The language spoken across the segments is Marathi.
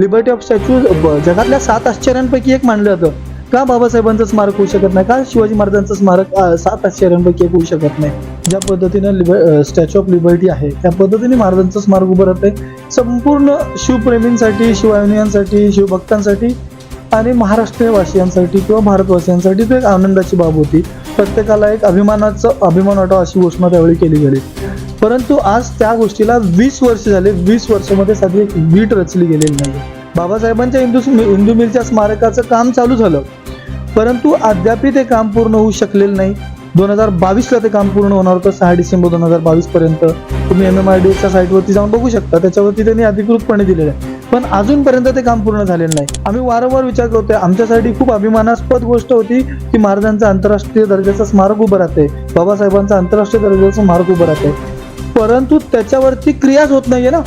लिबर्टी ऑफ स्टॅच्यू जगातल्या सात आश्चर्यांपैकी एक मानलं जातं. का बाबासाहेबांचं स्मारक होऊ शकत नाही? का शिवाजी महाराजांचं स्मारक सात आश्चर्यांपैकी एक होऊ शकत नाही? ज्या पद्धतीनं लिबर स्टॅच्यू ऑफ लिबर्टी आहे त्या पद्धतीने महाराजांचं स्मारक उभं राहतंय. संपूर्ण शिवप्रेमींसाठी शिवायुनियांसाठी शिवभक्तांसाठी आणि महाराष्ट्रीय वासियांसाठी किंवा भारतवासियांसाठी तो एक आनंदाची बाब होती. प्रत्येकाला एक अभिमानाचं अभिमान वाटावं अशी घोषणा त्यावेळी केली गेली. परंतु आज त्या गोष्टीला वीस वर्ष झाले वीस वर्षामध्ये साधी एक वीट रचली गेलेली नाही बाबासाहेबांच्या हिंदू हिंदू मिलच्या स्मारकाचं काम चालू झालं. परंतु अद्यापही ते काम पूर्ण होऊ शकलेलं नाही. दोन हजार बावीसला ते काम पूर्ण होणार होतं सहा डिसेंबर दोन हजार बावीसपर्यंत. तुम्ही एम एम आय एच्या साईटवरती जाऊन बघू शकता. त्याच्यावरती त्यांनी अधिकृतपणे दिलेलं आहे. पण अजूनपर्यंत ते काम पूर्ण झालेलं नाही. आम्ही वारंवार विचार करतोय. आमच्यासाठी खूप अभिमानास्पद गोष्ट होती की महाराजांचा आंतरराष्ट्रीय दर्जाचं स्मारक उभं राहते बाबासाहेबांचं आंतरराष्ट्रीय दर्जाचं स्मारक उभं राहते परंतु त्याच्यावरती क्रियाच होत नाहीये ना.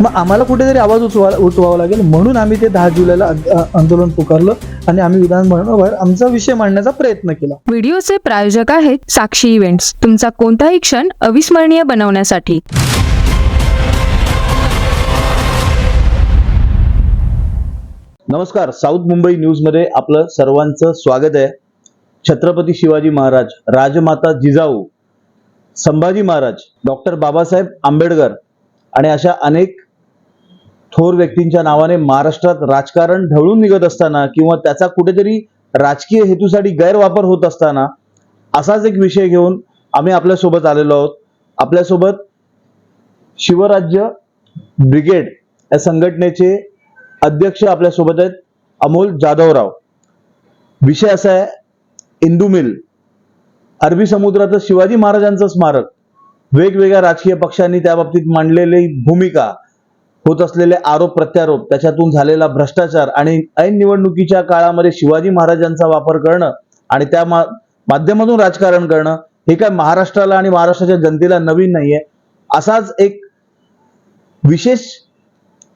मग आम्हाला कुठेतरी आवाज उचवा उठवावा लागेल. म्हणून आम्ही ते दहा जुलैला आंदोलन पुकारलं आणि आम्ही विधान भवनाबाहेर आमचा विषय मांडण्याचा प्रयत्न केला. व्हिडिओचे प्रायोजक आहेत साक्षी इव्हेंट्स. तुमचा कोणताही क्षण अविस्मरणीय बनवण्यासाठी. नमस्कार साऊथ मुंबई न्यूजमध्ये आपलं सर्वांचं स्वागत आहे. छत्रपती शिवाजी महाराज राजमाता जिजाऊ संभाजी महाराज डॉक्टर बाबासाहेब आंबेडकर आणि अशा अनेक थोर व्यक्तींच्या नावाने महाराष्ट्रात राजकारण ढवळून निघत असताना किंवा त्याचा कुठेतरी राजकीय हेतूसाठी गैरवापर होत असताना असाच एक विषय घेऊन आम्ही आपल्यासोबत आलेलो आहोत. आपल्यासोबत शिवराज्य ब्रिगेड या संघटनेचे अध्यक्ष आपल्यासोबत आहेत. अमोल जाधवराव. विषय असा आहे इंदू मिल. अरबी समुद्राचं शिवाजी महाराजांचं स्मारक. वेगवेगळ्या राजकीय पक्षांनी त्या बाबतीत मांडलेली भूमिका होत असलेले आरोप प्रत्यारोप त्याच्यातून झालेला भ्रष्टाचार आणि ऐन निवडणुकीच्या काळामध्ये शिवाजी महाराजांचा वापर करणं आणि त्या मा- माध्यमातून राजकारण करणं हे काय महाराष्ट्राला आणि महाराष्ट्राच्या जनतेला नवीन नाहीये. असाच एक विशेष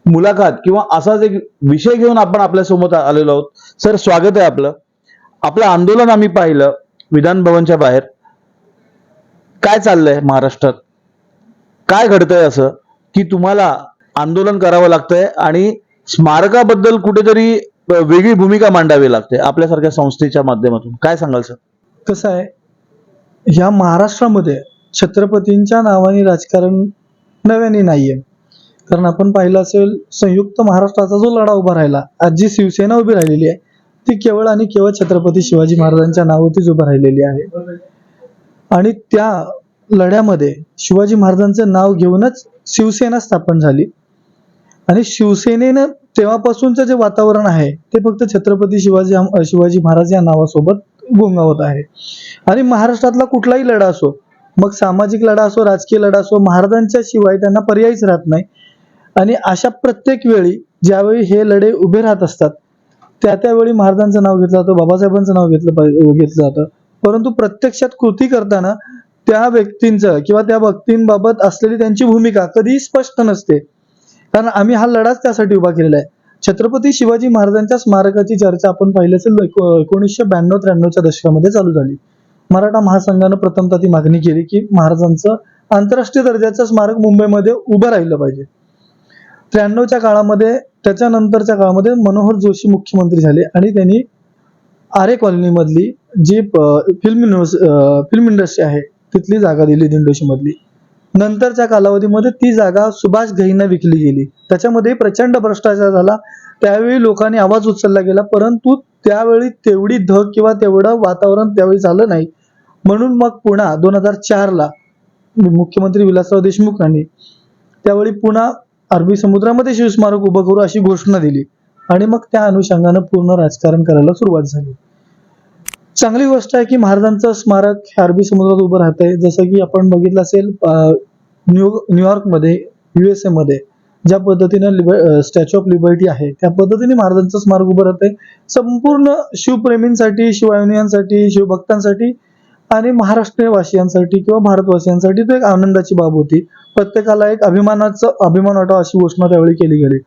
मुलाखत किंवा असाच एक विषय घेऊन आपण आपल्यासोबत आलेलो आहोत. सर स्वागत आहे आपलं. आपलं आंदोलन आम्ही पाहिलं विधान भवनच्या बाहेर. काय चाललंय महाराष्ट्रात? काय घडतंय असं? की तुम्हाला आंदोलन करावं लागतंय आणि स्मारकाबद्दल कुठेतरी वेगळी भूमिका मांडावी लागते आपल्यासारख्या संस्थेच्या माध्यमातून. काय सांगाल सर? कसं आहे ह्या महाराष्ट्रामध्ये छत्रपतींच्या नावाने राजकारण नव्याने नाहीये. कारण आपण पाहिलं असेल संयुक्त महाराष्ट्राचा जो लढा उभा राहिला आज जी शिवसेना उभी राहिलेली आहे ती केवळ आणि केवळ छत्रपती शिवाजी महाराजांच्या नावावरतीच उभं राहिलेली आहे. आणि त्या लढ्यामध्ये शिवाजी महाराजांचं नाव घेऊनच शिवसेना स्थापन झाली. आणि शिवसेनेनं तेव्हापासूनचं जे वातावरण आहे ते फक्त छत्रपती शिवाजी शिवाजी महाराज या नावासोबत गोंगावत आहे. आणि महाराष्ट्रातला कुठलाही लढा असो मग सामाजिक लढा असो राजकीय लढा असो महाराजांच्या शिवाय त्यांना पर्यायच राहत नाही. आणि अशा प्रत्येक वेळी ज्यावेळी हे लढे उभे राहत असतात त्या त्यावेळी महाराजांचं नाव घेतलं जातं बाबासाहेबांचं नाव घेतलं पाहिजे घेतलं जातं. परंतु प्रत्यक्षात कृती करताना त्या व्यक्तींचं किंवा त्या व्यक्तींबाबत असलेली त्यांची भूमिका कधीही स्पष्ट नसते. कारण आम्ही हा लढाच त्यासाठी उभा केलेला आहे. छत्रपती शिवाजी महाराजांच्या स्मारकाची चर्चा आपण पाहिलं असेल एकोणीसशे ब्याण्णव त्र्याण्णवच्या दशकामध्ये चालू झाली. मराठा महासंघानं प्रथमतः ती मागणी केली की महाराजांचं आंतरराष्ट्रीय दर्जाचं स्मारक मुंबईमध्ये उभं राहिलं पाहिजे. त्र्याण्णवच्या काळामध्ये त्याच्यानंतरच्या काळामध्ये मनोहर जोशी मुख्यमंत्री झाले आणि त्यांनी आरे कॉलनीमधली जी प- फिल्म युनिव्हर्स फिल्म इंडस्ट्री आहे तिथली जागा दिली दिंडोशीमधली नंतरच्या कालावधीमध्ये ती जागा सुभाष घईंना विकली गेली. त्याच्यामध्ये प्रचंड भ्रष्टाचार झाला. त्यावेळी लोकांनी आवाज उचलला गेला परंतु त्यावेळी तेवढी धग किंवा तेवढं वातावरण त्यावेळी झालं नाही. म्हणून मग पुन्हा दोन हजार चारला मुख्यमंत्री विलासराव देशमुख यांनी त्यावेळी पुन्हा अरबी समुद्रामध्ये शिवस्मारक उभं करू अशी घोषणा दिली. आणि मग त्या अनुषंगानं पूर्ण राजकारण करायला सुरुवात झाली. चांगली गोष्ट आहे की महाराजांचं स्मारक हे अरबी समुद्रात उभं राहत आहे जसं की आपण बघितलं असेल न्यू न्यूयॉर्कमध्ये युएसए मध्ये ज्या पद्धतीनं लिब स्टॅच्यू ऑफ लिबर्टी आहे त्या पद्धतीने महाराजांचं स्मारक उभं राहत आहे संपूर्ण शिवप्रेमींसाठी शिवायुनियांसाठी शिवभक्तांसाठी आणि महाराष्ट्रीय वासियांसाठी किंवा भारतवासियांसाठी तो एक आनंदाची बाब होती. प्रत्येकाला एक अभिमानाचं अभिमान वाटावा अशी घोषणा त्यावेळी केली गेली.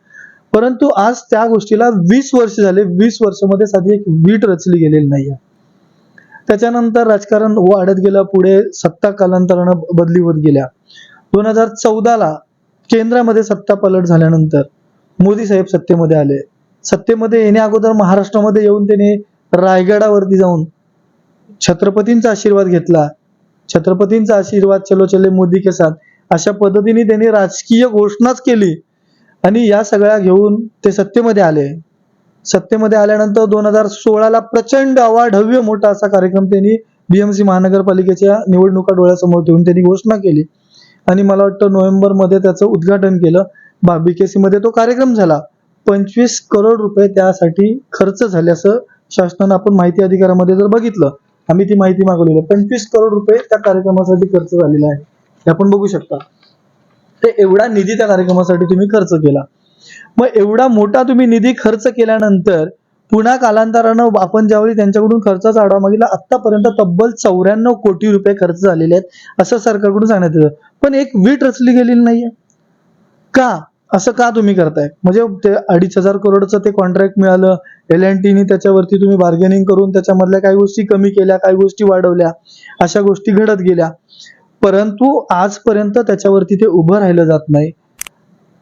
परंतु आज त्या गोष्टीला वीस वर्ष झाले वीस वर्षामध्ये साधी एक वीट रचली गेलेली नाहीये. त्याच्यानंतर राजकारण वाढत गेलं पुढे सत्ता कालांतरानं बदली होत गेल्या. दोन हजार चौदाला केंद्रामध्ये सत्ता पलट झाल्यानंतर मोदी साहेब सत्तेमध्ये आले. सत्तेमध्ये येण्या अगोदर महाराष्ट्रामध्ये येऊन त्यांनी रायगडावरती जाऊन छत्रपतींचा आशीर्वाद घेतला. छत्रपतींचा आशीर्वाद चलो चले मोदी के साथ. अशा पद्धतीने त्यांनी राजकीय घोषणाच केली. आणि या सगळ्या घेऊन ते सत्तेमध्ये आले. सत्तेमध्ये आल्यानंतर दोन हजार सोळाला प्रचंड अवाढव्य मोठा असा कार्यक्रम त्यांनी बीएमसी महानगरपालिकेच्या निवडणुका डोळ्यासमोर ठेवून त्यांनी घोषणा केली. आणि मला वाटतं नोव्हेंबरमध्ये त्याचं उद्घाटन केलं. बीकेसी मध्ये तो कार्यक्रम झाला. पंचवीस करोड रुपये त्यासाठी खर्च झाल्याचं शासनानं आपण माहिती अधिकारामध्ये जर बघितलं आम्ही ती माहिती मागवलेली पंचवीस करोड रुपये त्या कार्यक्रमासाठी खर्च झालेला आहे. हे आपण बघू शकता. ते एवढा निधी त्या कार्यक्रमासाठी तुम्ही खर्च केला. मग एवढा मोठा तुम्ही निधी खर्च केल्यानंतर पुन्हा कालांतरानं आपण ज्यावेळी त्यांच्याकडून खर्चाचा आढावा मागितला आतापर्यंत तब्बल चौऱ्याण्णव कोटी रुपये खर्च झालेले आहेत असं सरकारकडून सांगण्यात येतं. पण एक वीट रचली गेलेली नाहीये. का? असं का तुम्ही करताय? म्हणजे ते अडीच हजार करोडचं ते कॉन्ट्रॅक्ट मिळालं एल एन टीनी त्याच्यावरती तुम्ही बार्गेनिंग करून त्याच्यामधल्या काही गोष्टी कमी केल्या काही गोष्टी वाढवल्या अशा गोष्टी घडत गेल्या. परंतु आजपर्यंत त्याच्यावरती ते उभं राहिलं जात नाही.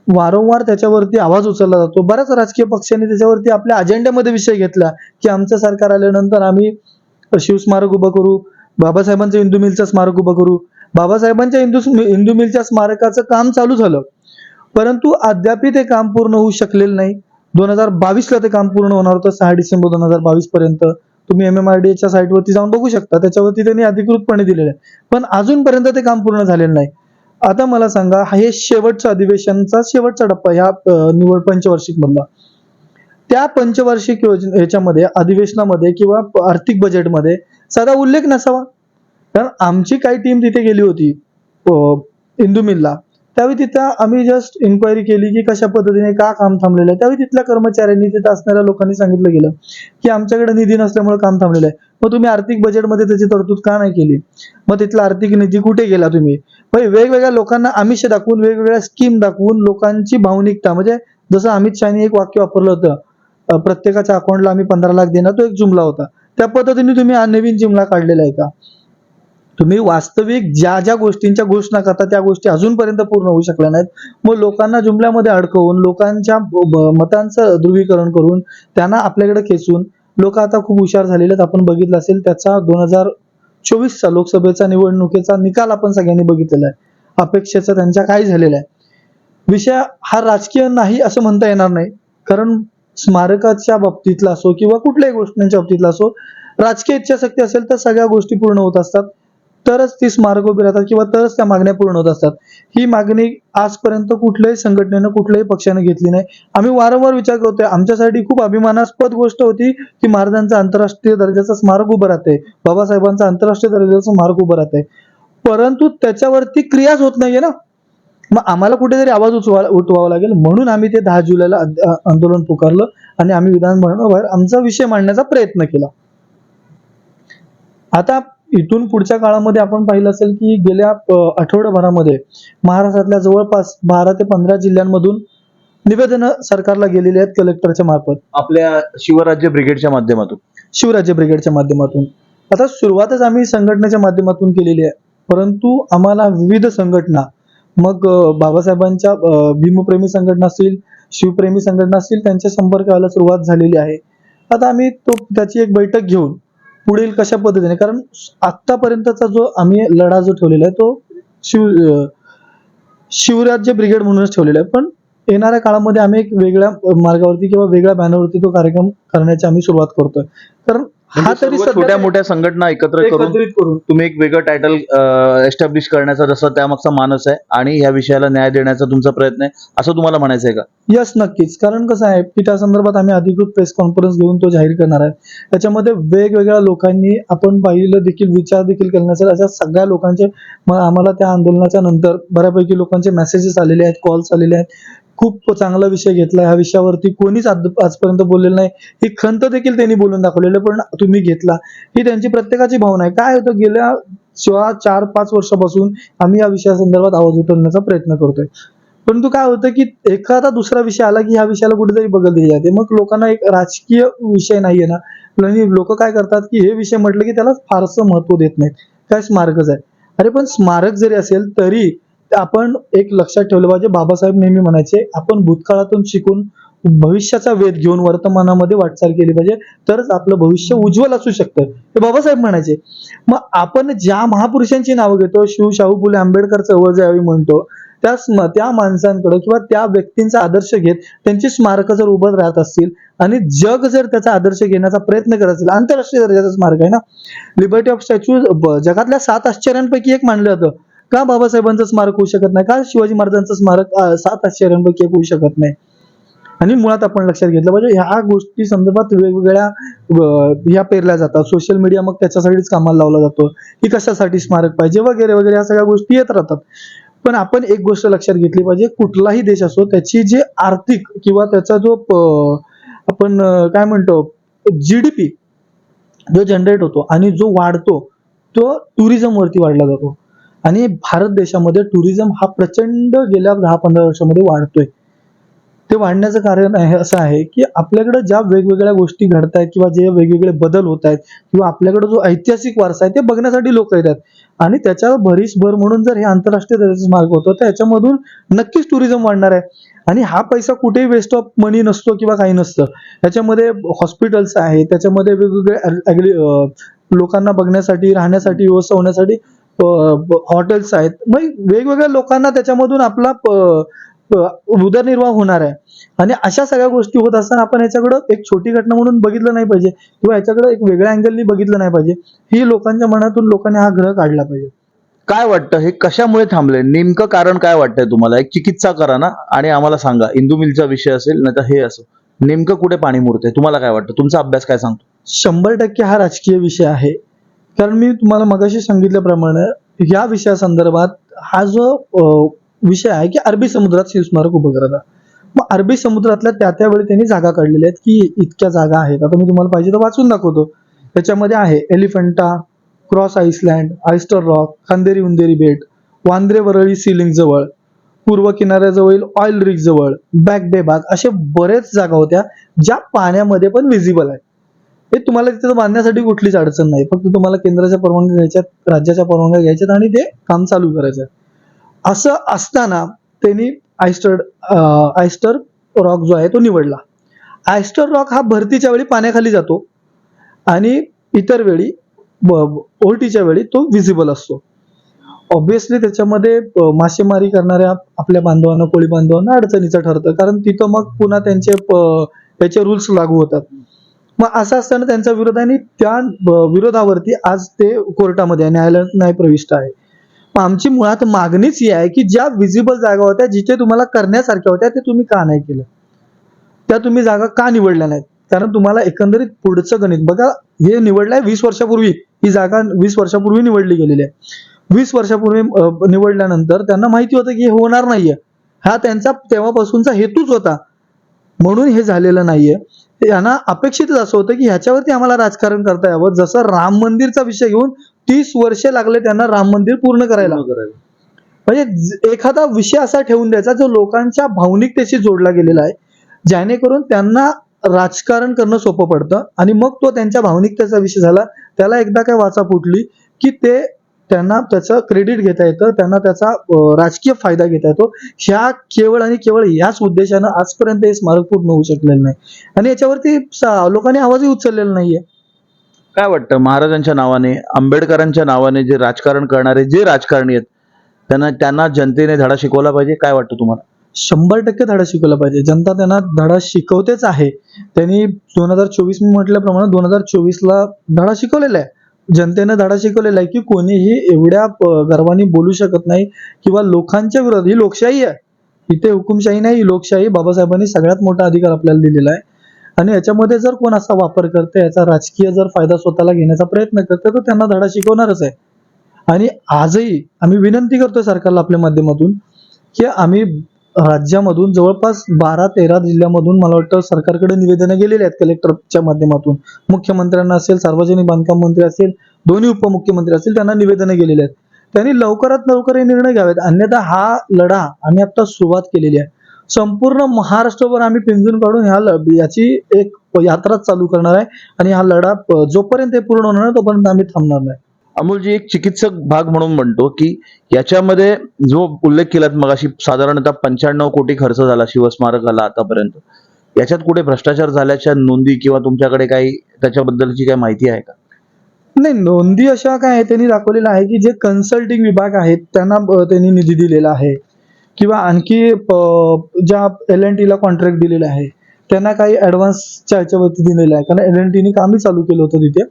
वारंवार त्याच्यावरती आवाज उचलला जातो. बऱ्याच राजकीय पक्षांनी त्याच्यावरती आपल्या अजेंड्यामध्ये विषय घेतला की आमचं सरकार आल्यानंतर आम्ही शिवस्मारक उभं करू बाबासाहेबांचं इंदू मिलचं स्मारक उभं करू. बाबासाहेबांच्या इंदू इंदू मिलच्या स्मारकाचं काम चालू झालं. परंतु अद्याप ते काम पूर्ण होऊ शकलेलं नाही. दोन हजार बावीसला ते काम पूर्ण होणार होतं सहा डिसेंबर दोन हजार बावीस पर्यंत तुम्ही एम एम आर डी एच्या साईटवरती जाऊन बघू शकता. त्याच्यावरती त्यांनी अधिकृतपणे दिलेलं आहे. पण अजूनपर्यंत ते काम पूर्ण झालेलं नाही. आता मला सांगा हे शेवटचा अधिवेशनचा शेवटचा टप्पा ह्या निवड पंचवार्षिक मधला. त्या पंचवार्षिक योजने ह्याच्यामध्ये अधिवेशनामध्ये किंवा आर्थिक बजेटमध्ये साधा उल्लेख नसावा. कारण आमची काही टीम तिथे गेली होती इंदुमिलला इंदू मिलला. त्यावेळी तिथं आम्ही जस्ट इन्क्वायरी केली की कशा पद्धतीने का काम थांबलेलं आहे. त्यावेळी तिथल्या कर्मचाऱ्यांनी तिथं असणाऱ्या लोकांनी सांगितलं गेलं की आमच्याकडे निधी नसल्यामुळे काम थांबलेलं आहे. मग तुम्ही आर्थिक बजेटमध्ये त्याची तरतूद का नाही केली? मग तिथला आर्थिक निधी कुठे गेला तुम्ही? मग वेगवेगळ्या लोकांना आमिष दाखवून वेगवेगळ्या स्कीम दाखवून लोकांची भावनिकता म्हणजे जसं अमित शहानी एक वाक्य वापरलं होतं प्रत्येकाच्या अकाउंटला आम्ही पंधरा लाख देणार तो एक जुमला होता. त्या पद्धतीने तुम्ही हा नवीन जुमला काढलेला आहे का? तुम्ही वास्तविक ज्या ज्या गोष्टींच्या घोषणा करता त्या गोष्टी अजूनपर्यंत पूर्ण होऊ शकल्या नाहीत. मग लोकांना जुमल्यामध्ये अडकवून लोकांच्या मतांचं ध्रुवीकरण करून त्यांना आपल्याकडे खेचून लोक आता खूप हुशार झालेले आहेत. आपण बघितलं असेल त्याचा दोन हजार चोवीसचा लोकसभेचा निवडणुकीचा निकाल आपण सगळ्यांनी बघितलेला आहे. अपेक्षेचा त्यांच्या काय झालेला आहे. विषय हा राजकीय नाही असं म्हणता येणार नाही. कारण स्मारकाच्या बाबतीतला असो किंवा कुठल्याही गोष्टींच्या बाबतीतला असो राजकीय इच्छाशक्ती असेल तर सगळ्या गोष्टी पूर्ण होत असतात. तरच ती स्मारक उभी राहतात किंवा तरच त्या मागण्या पूर्ण होत असतात. ही मागणी आजपर्यंत कुठल्याही संघटनेनं कुठल्याही पक्षाने घेतली नाही. आम्ही वारंवार विचार करतोय. आमच्यासाठी खूप अभिमानास्पद गोष्ट होती की महाराजांचं आंतरराष्ट्रीय दर्जाचं स्मारक उभं राहतंय. बाबासाहेबांचं आंतरराष्ट्रीय दर्जाचं स्मारक उभं राहतंय. परंतु त्याच्यावरती क्रियाच होत नाहीये ना. मग आम्हाला कुठेतरी आवाज उचवा उठवावा लागेल. म्हणून आम्ही ते दहा जुलैला आंदोलन पुकारलं आणि आम्ही विधान भवनाबाहेर आमचा विषय मांडण्याचा प्रयत्न केला. आता इथून पुढच्या काळामध्ये आपण पाहिलं असेल की गेल्या आठवड्याभरामध्ये महाराष्ट्रातल्या जवळपास बारा ते पंधरा जिल्ह्यांमधून निवेदनं सरकारला गेलेली आहेत कलेक्टरच्या मार्फत. आपल्या शिवराज्य ब्रिगेडच्या माध्यमातून. शिवराज्य ब्रिगेडच्या माध्यमातून. आता सुरुवातच आम्ही संघटनेच्या माध्यमातून केलेली आहे. परंतु आम्हाला विविध संघटना मग बाबासाहेबांच्या भीमप्रेमी संघटना असतील शिवप्रेमी संघटना असतील त्यांच्या संपर्क व्हायला सुरुवात झालेली आहे. आता आम्ही तो त्याची एक बैठक घेऊन पुढील कशा पद्धतीने? कारण आतापर्यंतचा जो आम्ही लढा जो ठेवलेला आहे तो शिव शिवराज्य ब्रिगेड म्हणूनच ठेवलेला आहे. पण येणाऱ्या काळामध्ये आम्ही एक वेगळ्या मार्गावरती किंवा वेगळ्या बॅनरवरती तो कार्यक्रम करण्याची आम्ही सुरुवात करतोय. कारण हा म्हणजे तरी सर्व सध्या छोट्या मोठ्या संघटना एकत्र करून एकत्रित करून. तुम्ही एक वेगळं टायटल एस्टॅब्लिश करण्याचा जसा त्यामागचा मानस आहे आणि ह्या विषयाला न्याय देण्याचा तुमचा प्रयत्न आहे असं तुम्हाला म्हणायचं आहे का? यस नक्कीच. कारण कसं आहे की त्या संदर्भात आम्ही अधिकृत प्रेस कॉन्फरन्स घेऊन तो जाहीर करणार आहे. त्याच्यामध्ये वेगवेगळ्या लोकांनी आपण पाहिलं देखील विचार देखील नसेल अशा सगळ्या लोकांचे आम्हाला त्या आंदोलनाच्या नंतर बऱ्यापैकी लोकांचे मेसेजेस आलेले आहेत कॉल्स आलेले आहेत. खूप चांगला विषय घेतला. ह्या विषयावरती कोणीच आज- आजपर्यंत बोललेलं नाही. ही खंत देखील त्यांनी बोलून दाखवलेलं पण तुम्ही घेतला. ही त्यांची प्रत्येकाची भावना आहे. काय होतं गेल्या सोळा चार पाच वर्षापासून आम्ही या विषयासंदर्भात आवाज उठवण्याचा प्रयत्न करतोय. परंतु काय होतं की एखादा दुसरा विषय आला की ह्या विषयाला कुठेतरी बगल दिली जाते. मग लोकांना एक राजकीय विषय नाहीये ना? आणि लोक काय करतात की हे विषय म्हटलं की त्याला फारसं महत्त्व देत नाहीत. काय स्मारकच आहे. अरे पण स्मारक जरी असेल तरी आपण एक लक्षात ठेवलं पाहिजे. बाबासाहेब नेहमी म्हणायचे आपण भूतकाळातून शिकून भविष्याचा वेध घेऊन वर्तमानामध्ये वाटचाल केली पाहिजे. तरच आपलं भविष्य उज्ज्वल असू शकतं. हे बाबासाहेब म्हणायचे. मग आपण ज्या महापुरुषांची नावं घेतो शिव शाहू फुले आंबेडकर चळवळ ज्यावेळी म्हणतो त्या त्या माणसांकडे किंवा त्या व्यक्तींचा आदर्श घेत त्यांची स्मारकं जर उभं राहत असतील आणि जग जर त्याचा आदर्श घेण्याचा प्रयत्न करत असेल आंतरराष्ट्रीय दर्जाचा स्मारक आहे ना? लिबर्टी ऑफ स्टॅच्यू जगातल्या सात आश्चर्यांपैकी एक मानलं जातं. का बाबासाहेबांचं स्मारक होऊ शकत नाही? का शिवाजी महाराजांचं स्मारक सात आश्चर्यांपैकी एक होऊ शकत नाही? आणि मुळात आपण लक्षात घेतलं पाहिजे ह्या गोष्टी संदर्भात वेगवेगळ्या ह्या पेरल्या जातात. सोशल मीडिया मग त्याच्यासाठीच कामाला लावला जातो की कशासाठी स्मारक पाहिजे वगैरे वगैरे ह्या सगळ्या गोष्टी येत राहतात. पण आपण एक गोष्ट लक्षात घेतली पाहिजे कुठलाही देश असो त्याची जे आर्थिक किंवा त्याचा जो आपण काय म्हणतो जीडीपी जो जनरेट होतो आणि जो वाढतो तो टुरिझम वरती वाढला जातो. आणि भारत देशामध्ये टुरिझम हा प्रचंड गेल्या दहा पंधरा वर्षामध्ये वाढतोय. ते वाढण्याचं कारण आहे असं आहे की आपल्याकडे ज्या वेगवेगळ्या गोष्टी घडत आहेत किंवा जे वेगवेगळे बदल होत आहेत किंवा आपल्याकडे जो ऐतिहासिक वारसा आहे ते बघण्यासाठी लोक येतात. आणि त्याच्या भरीस भर म्हणून जर हे आंतरराष्ट्रीय दर्जाचा मार्ग होतं तर याच्यामधून नक्कीच टुरिझम वाढणार आहे. आणि हा पैसा कुठेही वेस्ट ऑफ मनी नसतो किंवा काही नसतं. त्याच्यामध्ये हॉस्पिटल्स आहे त्याच्यामध्ये वेगवेगळे लोकांना बघण्यासाठी राहण्यासाठी व्यवस्था होण्यासाठी हॉटेल्स आहेत. मग वेगवेगळ्या लोकांना त्याच्यामधून आपला उदरनिर्वाह होणार आहे. आणि अशा सगळ्या गोष्टी होत असताना आपण याच्याकडं एक छोटी घटना म्हणून बघितलं नाही पाहिजे किंवा याच्याकडे एक वेगळ्या अँगलनी बघितलं नाही पाहिजे. ही लोकांच्या मनातून लोकांनी हा ग्रह काढला पाहिजे. काय वाटतं? हे कशामुळे थांबले नेमकं कारण काय वाटतंय तुम्हाला? एक चिकित्सा करा ना. आणि आम्हाला सांगा. इंदू मिलचा विषय असेल नाही तर हे असो. नेमकं कुठे पाणी मुरते तुम्हाला काय वाटतं? तुमचा अभ्यास काय सांगतो? शंभर टक्के हा राजकीय विषय आहे. कारण मी तुम्हाला मगाशी सांगितल्याप्रमाणे या विषयासंदर्भात हा जो विषय आहे की अरबी समुद्रात शिवस्मारक उभं करत मग अरबी समुद्रातल्या त्या त्यावेळी त्यांनी जागा काढलेल्या आहेत की इतक्या जागा आहेत. आता मी तुम्हाला पाहिजे तर वाचून दाखवतो. त्याच्यामध्ये आहे Elephanta cross island oyster rock Khanderi Underi बेट वांद्रे वरळी सिलिंग जवळ पूर्व किनाऱ्याजवळील ऑइल रिग जवळ बॅक बे बाग असे बरेच जागा होत्या ज्या पाण्यामध्ये पण विजिबल आहेत. हे तुम्हाला तिथं बांधण्यासाठी कुठलीच अडचण नाही. फक्त तुम्हाला केंद्राच्या परवानग्या घ्यायच्यात राज्याच्या परवानग्या घ्यायच्यात आणि ते काम चालू करायचं. आहे असं असताना त्यांनी आयस्टर आयस्टर रॉक जो आहे तो निवडला. आयस्टर रॉक हा भरतीच्या वेळी पाण्याखाली जातो आणि इतर वेळी ओहटीच्या वेळी तो विजिबल असतो. ऑब्विसली त्याच्यामध्ये मासेमारी करणाऱ्या आपल्या बांधवांना कोळी बांधवांना अडचणीचं ठरतं. कारण तिथं मग पुन्हा त्यांचे त्याचे रूल्स लागू होतात. मग असं असताना त्यांचा विरोध आणि त्या विरोधावरती आज ते कोर्टामध्ये न्यायालय न्यायालयात प्रविष्ट आहे. मग आमची मुळात मागणीच ही आहे की ज्या विजिबल जागा होत्या जिथे तुम्हाला करण्यासारख्या होत्या ते तुम्ही का नाही केलं? त्या तुम्ही जागा का निवडल्या नाहीत? कारण तुम्हाला एकंदरीत पुढचं गणित बघा हे निवडलंय वीस वर्षापूर्वी. ही जागा वीस वर्षापूर्वी निवडली गेलेली आहे. वीस वर्षापूर्वी निवडल्यानंतर त्यांना माहिती होतं की हे होणार नाहीये. हा त्यांचा तेव्हापासूनचा हेतूच होता. म्हणून हे झालेलं नाहीये. यांना अपेक्षितच असं होतं की ह्याच्यावरती आम्हाला राजकारण करता यावं. जसं राम मंदिरचा विषय घेऊन तीस वर्षे लागले त्यांना राम मंदिर पूर्ण करायला. म्हणजे एखादा विषय असा ठेवून द्यायचा जो लोकांच्या भावनिकतेशी जोडला गेलेला आहे जेणेकरून त्यांना राजकारण करणं सोपं पडतं आणि मग तो त्यांच्या भावनिकतेचा विषय झाला. त्याला एकदा काय वाचा फुटली की ते त्यांना त्याचं क्रेडिट घेता येतं त्यांना त्याचा राजकीय फायदा घेता येतो. ह्या केवळ आणि केवळ याच उद्देशानं आजपर्यंत हे स्मारक पूर्ण होऊ शकलेलं नाही. आणि याच्यावरती लोकांनी आवाजही उचललेला नाहीये. काय वाटतं? महाराजांच्या नावाने आंबेडकरांच्या नावाने जे राजकारण करणारे जे राजकारणी आहेत त्यांना त्यांना जनतेने धडा शिकवला पाहिजे? काय वाटतं तुम्हाला? शंभर टक्के धडा शिकवला पाहिजे. जनता त्यांना धडा शिकवतेच आहे. त्यांनी दोन हजार चोवीस मी म्हटल्याप्रमाणे दोन हजार चोवीस ला धडा शिकवलेला आहे. जनतेनं धडा शिकवलेला आहे की कोणीही एवढ्या गर्वाने बोलू शकत नाही किंवा लोकांच्या विरोधात ही लोकशाही आहे. इथे हुकुमशाही नाही लोकशाही बाबासाहेबांनी सगळ्यात मोठा अधिकार आपल्याला दिलेला आहे. आणि याच्यामध्ये जर कोण असा वापर करते याचा राजकीय जर फायदा स्वतःला घेण्याचा प्रयत्न करते तर त्यांना धडा शिकवणारच आहे. आणि आजही आम्ही विनंती करतोय सरकारला आपल्या माध्यमातून की आम्ही राज्यामधून जवळपास बारा तेरा जिल्ह्यामधून मला वाटतं सरकारकडे निवेदनं गेलेली आहेत कलेक्टरच्या माध्यमातून. मुख्यमंत्र्यांना असेल सार्वजनिक बांधकाम मंत्री असेल दोन्ही उपमुख्यमंत्री असतील त्यांना निवेदनं गेलेली आहेत. त्यांनी लवकरात लवकर हे निर्णय घ्यावेत. अन्यथा हा लढा आम्ही आता सुरुवात केलेली आहे. संपूर्ण महाराष्ट्रभर आम्ही पिंजून काढून ह्या याची एक यात्रा चालू करणार आहे आणि हा लढा जोपर्यंत हे पूर्ण होणार नाही तोपर्यंत आम्ही थांबणार नाही. अमोलजी एक चिकित्सक भाग म्हणून म्हणतो की याच्यामध्ये जो उल्लेख केलात मगाशी साधारणतः पंच्याण्णव कोटी खर्च झाला शिवस्मारकाला आतापर्यंत. याच्यात कुठे भ्रष्टाचार झाल्याच्या नोंदी किंवा तुमच्याकडे काही त्याच्याबद्दलची काही माहिती आहे का? नाही नोंदी अशा काय आहे त्यांनी दाखवलेलं आहे की जे कन्सल्टिंग विभाग आहेत त्यांना त्यांनी निधी दिलेला आहे. किंवा आणखी ज्या एल एन टीला कॉन्ट्रॅक्ट दिलेला आहे त्यांना काही ॲडव्हान्सच्या ह्याच्यावरती दिलेलं आहे. कारण एल एन टीने कामही चालू केलं होतं तिथे.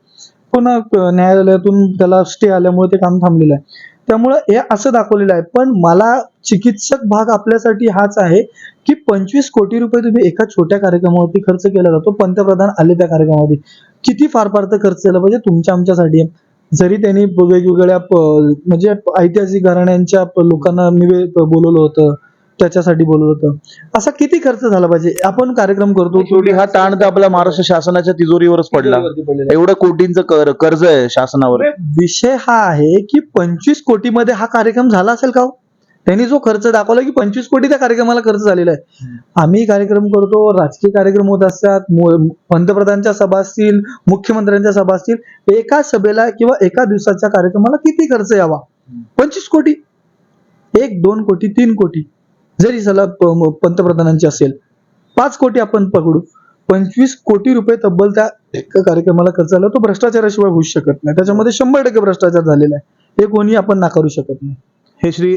पुन्हा न्यायालयातून त्याला स्टे आल्यामुळे ते काम थांबलेलं आहे. त्यामुळं हे असं दाखवलेलं आहे. पण मला चिकित्सक भाग आपल्यासाठी हाच आहे की पंचवीस कोटी रुपये तुम्ही एका छोट्या कार्यक्रमावरती खर्च केला जातो पंतप्रधान आले त्या कार्यक्रमामध्ये किती फार फार तर खर्च केला पाहिजे तुमच्या आमच्यासाठी. जरी त्यांनी वेगवेगळ्या म्हणजे ऐतिहासिक घराण्यांच्या लोकांना मी बोलवलं होतं. त्याच्यासाठी बोलवलं होतं. असा किती खर्च झाला पाहिजे? आपण कार्यक्रम करतो शेवटी हा ताण तर आपल्या महाराष्ट्र शासनाच्या तिजोरीवरच पडला. एवढं कोटींचं कर- कर्ज आहे शासनावर. विषय हा आहे की पंचवीस कोटीमध्ये हा कार्यक्रम झाला असेल का हो? त्यांनी जो खर्च दाखवला की पंचवीस कोटी त्या कार्यक्रमाला खर्च झालेला आहे. आम्ही कार्यक्रम करतो राजकीय कार्यक्रम होत असतात पंतप्रधानच्या सभा असतील मुख्यमंत्र्यांच्या सभा असतील एका सभेला किंवा एका दिवसाच्या कार्यक्रमाला किती खर्च यावा? पंचवीस कोटी. एक दोन कोटी तीन कोटी. जरी चला प- पंतप्रधानांची असेल पाच कोटी आपण पकडू पंचवीस कोटी रुपये तब्बल त्या एका कार्यक्रमाला खर्च आला तो भ्रष्टाचाराशिवाय होऊ शकत नाही. त्याच्यामध्ये शंभर टक्के भ्रष्टाचार झालेला आहे. हे कोणी आपण नाकारू शकत नाही. हे श्री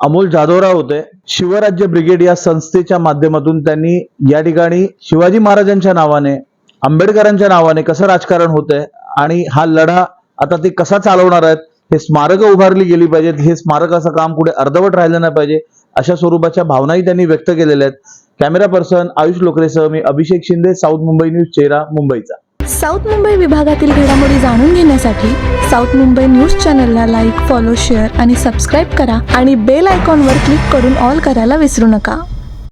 अमोल जाधवराव होते. शिवराज्य ब्रिगेड या संस्थेच्या माध्यमातून त्यांनी या ठिकाणी शिवाजी महाराजांच्या नावाने आंबेडकरांच्या नावाने कसं राजकारण होतंय आणि हा लढा आता ते कसा चालवणार आहेत हे स्मारक उभारली गेली पाहिजेत. हे स्मारकाचं काम कुठे अर्धवट राहिलं नाही पाहिजे. अशा स्वरूपाच्या भावनाही त्यांनी व्यक्त केलेल्या आहेत. कॅमेरा पर्सन आयुष लोकरेसह मी अभिषेक शिंदे साऊथ मुंबई न्यूज चेहरा मुंबईचा. साऊथ मुंबई विभागातील घडामोडी जाणून घेण्यासाठी साऊथ मुंबई न्यूज चॅनलला लाईक फॉलो शेअर आणि सबस्क्राईब करा आणि बेल आयकॉनवर क्लिक करून ऑल करायला विसरू नका.